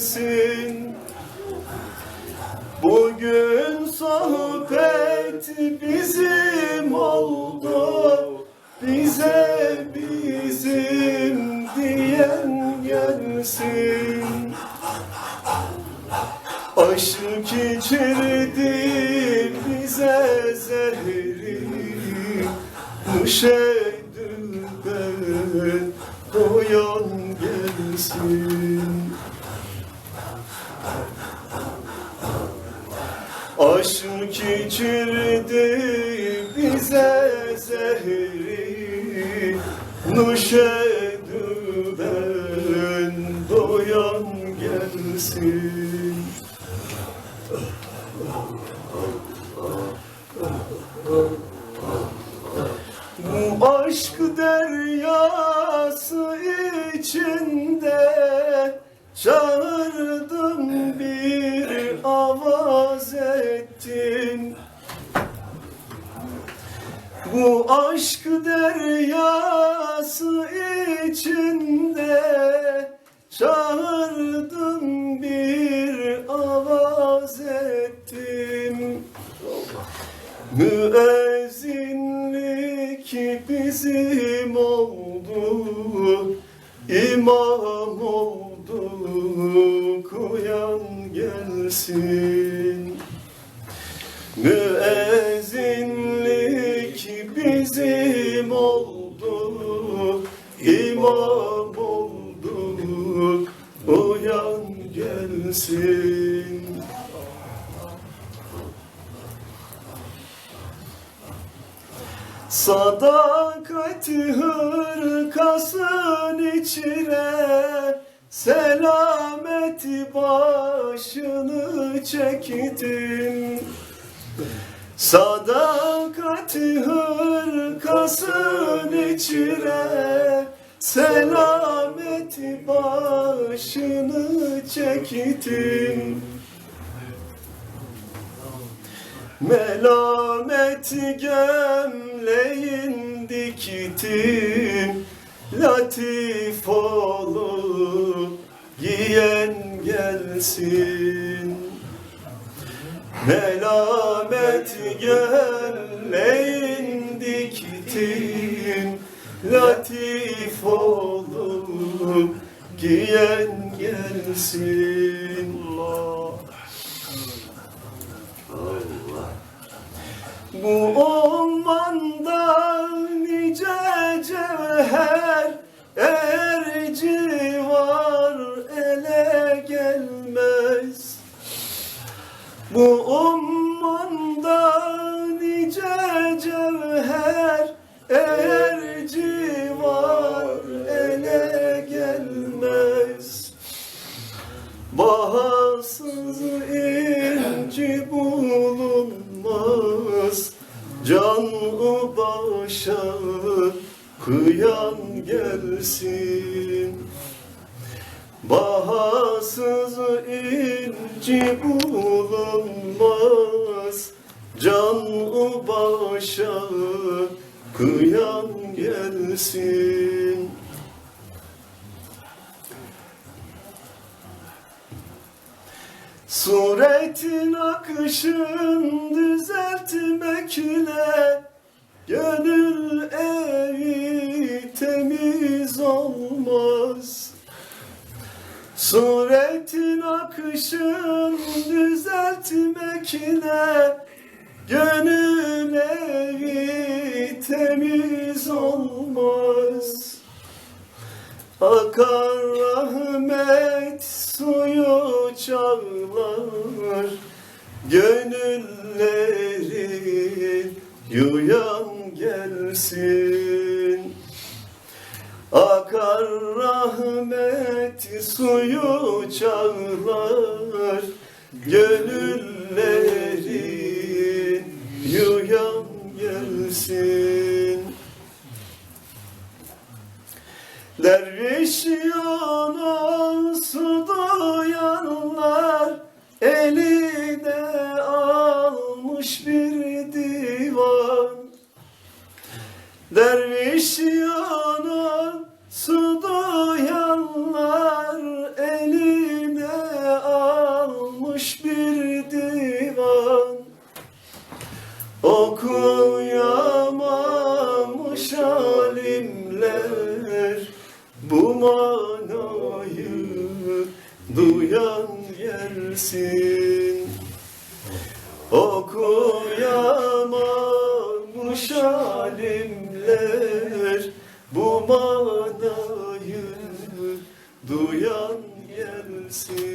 gelsin. Bugün sohbet bizim diyen gelsin Aşık içirdi bize zehri Müşeddül ben doyan gelsin Aşık içirdi bize zehri Nuşeddül gelsin Bu aşk deryası içinde Çağırdım bir avaz ettim Bu aşk deryası içinde Çağırdım bir avaz ettim. Müezzinlik bizim oldu İmam oldu Kuyan gelsin. Müezzinlik bizim oldu İmam gelsin. Sadakati hırkasın içine Selameti başını çektin. Sadakati hırkasın içine Selameti başını çektin. Melamet gömleğin diktim Latif olup giyen gelsin. Melamet gömleğin diktim Latif gelsin Can başa kıyan gelsin. Bahasız inci bulunmaz. Can başa kıyan gelsin Suretin akışın düzeltmekle Gönül evi temiz olmaz. Suretin akışın düzeltmekle Gönül evi temiz olmaz. Akar rahmet suyu çağlar Gönülleri yuyan gelsin. Akar rahmet suyu çağlar Gönülleri yuyan gelsin. Derviş yanar Derviş yana su duyanlar eline almış bir divan. Okuyamamış alimler bu manayı duyan gelsin Okuyamamış alimler bu manayı duyan gelsin